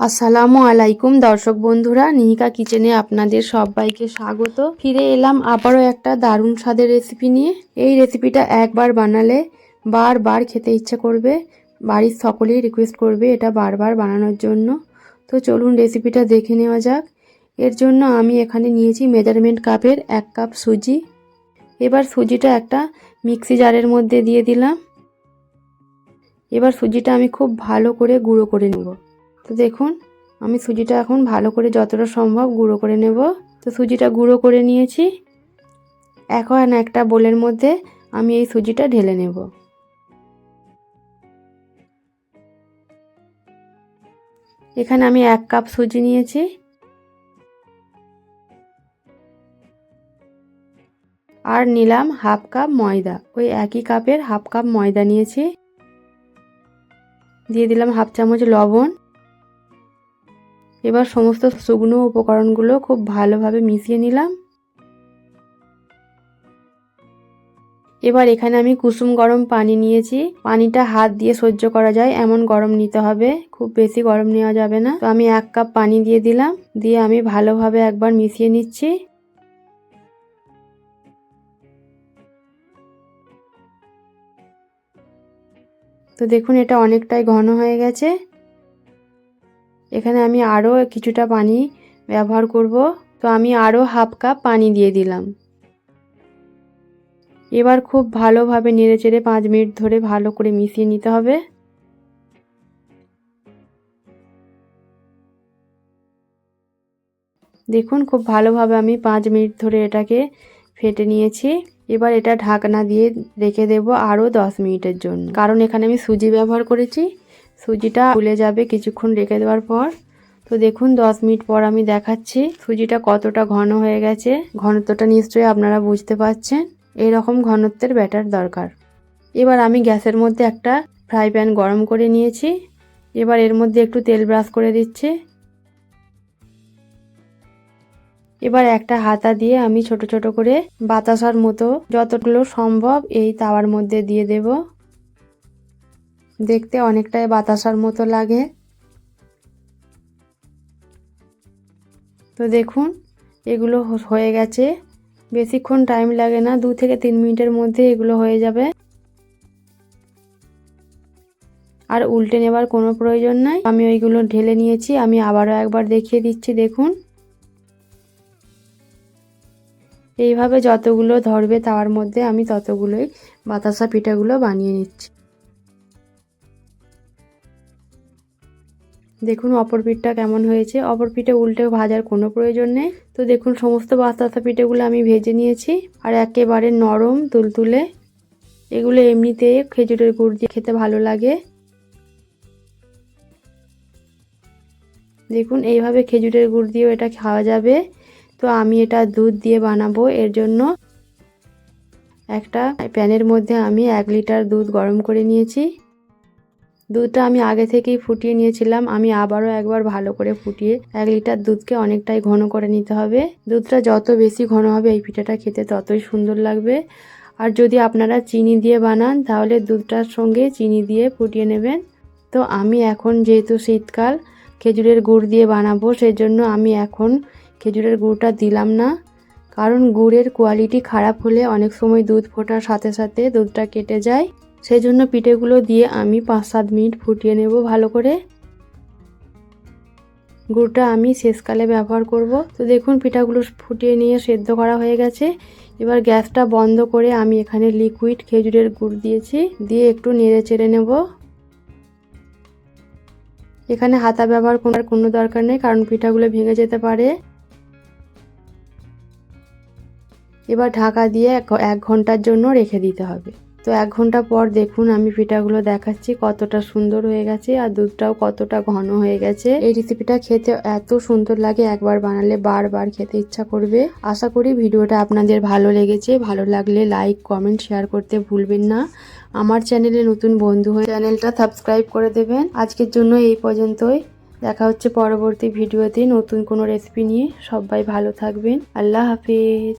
আসসালামু আলাইকুম, দর্শক বন্ধুরা। নিহিকা কিচেনে আপনাদের সবাইকে স্বাগত। ফিরে এলাম আবারও একটা দারুণ স্বাদের রেসিপি নিয়ে। এই রেসিপিটা একবার বানালে বারবার খেতে ইচ্ছে করবে। বাড়ির সকলেই রিকোয়েস্ট করবে এটা বারবার বানানোর জন্য। তো চলুন রেসিপিটা দেখে নেওয়া যাক। এর জন্য আমি এখানে নিয়েছি মেজারমেন্ট কাপের এক কাপ সুজি। এবার সুজিটা একটা মিক্সি জারের মধ্যে দিয়ে দিলাম। এবার সুজিটা আমি খুব ভালো করে গুঁড়ো করে নেব। তো দেখুন, আমি সুজিটা এখন ভালো করে যতটা সম্ভব গুঁড়ো করে নেব। তো সুজিটা গুঁড়ো করে নিয়েছি। এখন একটা বোলের মধ্যে আমি এই সুজিটা ঢেলে নেব। এখানে আমি এক কাপ সুজি নিয়েছি। আর নিলাম হাফ কাপ ময়দা। ওই একই কাপের হাফ কাপ ময়দা নিয়েছি। দিয়ে দিলাম হাফ চামচ লবণ। এবার সমস্ত শুকনো উপকরণগুলো খুব ভালোভাবে মিশিয়ে নিলাম। এবার এখানে আমি কুসুম গরম পানি নিয়েছি। পানিটা হাত দিয়ে সহ্য করা যায়, এমন গরম নিতে হবে। খুব বেশি গরম নেওয়া যাবে না। তো আমি এক কাপ পানি দিয়ে দিলাম। দিয়ে আমি ভালোভাবে একবার মিশিয়ে নিচ্ছি। তো দেখুন, এটা অনেকটাই ঘন হয়ে গেছে। এখানে আমি আরও কিছুটা পানি ব্যবহার করব। তো আমি আরও হাফ কাপ পানি দিয়ে দিলাম। এবার খুব ভালোভাবে নেড়ে চেড়ে পাঁচ মিনিট ধরে ভালো করে মিশিয়ে নিতে হবে। দেখুন, খুব ভালোভাবে আমি পাঁচ মিনিট ধরে এটাকে ফেটে নিয়েছি। এবার এটা ঢাকনা দিয়ে রেখে দেব আরও দশ মিনিটের জন্য। কারণ এখানে আমি সুজি ব্যবহার করেছি। সুজিটা ফুলে যাবে কিছুক্ষণ রেখে দেওয়ার পর। তো দেখুন, দশ মিনিট পর আমি দেখাচ্ছি সুজিটা কতটা ঘন হয়ে গেছে। ঘনত্বটা নিশ্চয়ই আপনারা বুঝতে পারছেন। এইরকম ঘনত্বের ব্যাটার দরকার। এবার আমি গ্যাসের মধ্যে একটা ফ্রাই প্যান গরম করে নিয়েছি। এবার এর মধ্যে একটু তেল ব্রাশ করে দিচ্ছি। এবার একটা হাতা দিয়ে আমি ছোট ছোট করে বাতাসার মতো যতগুলো সম্ভব এই তাওয়ার মধ্যে দিয়ে দেব। দেখতে অনেকটাই বাতাসার মতো লাগে। তো দেখুন, এগুলো হয়ে গেছে। বেশিক্ষণ টাইম লাগে না, দু থেকে তিন মিনিটের মধ্যে এগুলো হয়ে যাবে। আর উল্টে নেবার কোনো প্রয়োজন নাই। আমি ওইগুলো ঢেলে নিয়েছি, আমি আবারও একবার দেখিয়ে দিচ্ছি, দেখুন। এইভাবে যতগুলো ধরবে তাওয়ার মধ্যে আমি ততগুলোই বাতাসা পিঠাগুলো বানিয়ে নিচ্ছি। দেখুন অপর পিঠটা কেমন হয়েছে। অপর পিঠে উল্টে ভাজার কোনো প্রয়োজন নেই। তো দেখুন, সমস্ত বাতাসা পিঠেগুলো আমি ভেজে নিয়েছি। আর একেবারে নরম তুলতুলে। এগুলো এমনিতে খেজুরের গুড় দিয়ে খেতে ভালো লাগে। দেখুন, এইভাবে খেজুরের গুড় দিয়েও এটা খাওয়া যাবে। তো আমি এটা দুধ দিয়ে বানাবো। এর জন্য একটা প্যানের মধ্যে আমি এক লিটার দুধ গরম করে নিয়েছি। দুধটা আমি আগে থেকেই ফুটিয়ে নিয়েছিলাম। আমি আবারও একবার ভালো করে ফুটিয়ে এক লিটার দুধকে অনেকটাই ঘন করে নিতে হবে। দুধটা যত বেশি ঘন হবে এই পিঠাটা খেতে ততই সুন্দর লাগবে। আর যদি আপনারা চিনি দিয়ে বানান, তাহলে দুধটার সঙ্গে চিনি দিয়ে ফুটিয়ে নেবেন। তো আমি এখন যেহেতু শীতকাল, খেজুরের গুড় দিয়ে বানাবো, সেজন্য আমি এখন খেজুরের গুড়টা দিলাম না। কারণ গুড়ের কোয়ালিটি খারাপ হলে অনেক সময় দুধ ফোটার সাথে সাথে দুধটা কেটে যায়। সেই জন্য পিঠেগুলো দিয়ে আমি পাঁচ সাত মিনিট ফুটিয়ে নেব ভালো করে। গুড়টা আমি শেষকালে ব্যবহার করব। তো দেখুন পিঠাগুলো ফুটিয়ে নিয়ে সেদ্ধ করা হয়ে গেছে। এবার গ্যাসটা বন্ধ করে আমি এখানে লিকুইড খেজুরের গুড় দিয়েছি, দিয়ে একটু নেড়ে চেড়ে নেব। এখানে হাতা ব্যবহার করার কোনো দরকার নেই, কারণ পিঠাগুলো ভেঙে যেতে পারে। এবার ঢাকা দিয়ে এক ঘণ্টার জন্য রেখে দিতে হবে। তো এক ঘণ্টা পর দেখুন আমি পিঠাগুলো দেখাচ্ছি, কতটা সুন্দর হয়ে গেছে আর দুধটাও কতটা ঘন হয়ে গেছে। এই রেসিপিটা খেতে এত সুন্দর লাগে, একবার বানালে বারবার খেতে ইচ্ছা করবে। আশা করি ভিডিওটা আপনাদের ভালো লেগেছে। ভালো লাগলে লাইক কমেন্ট শেয়ার করতে ভুলবেন না। আমার চ্যানেলে নতুন বন্ধু হয়ে চ্যানেলটা সাবস্ক্রাইব করে দেবেন। আজকের জন্য এই পর্যন্তই। দেখা হচ্ছে পরবর্তী ভিডিওতে নতুন কোনো রেসিপি নিয়ে। সবাই ভালো থাকবেন। আল্লাহ হাফিজ।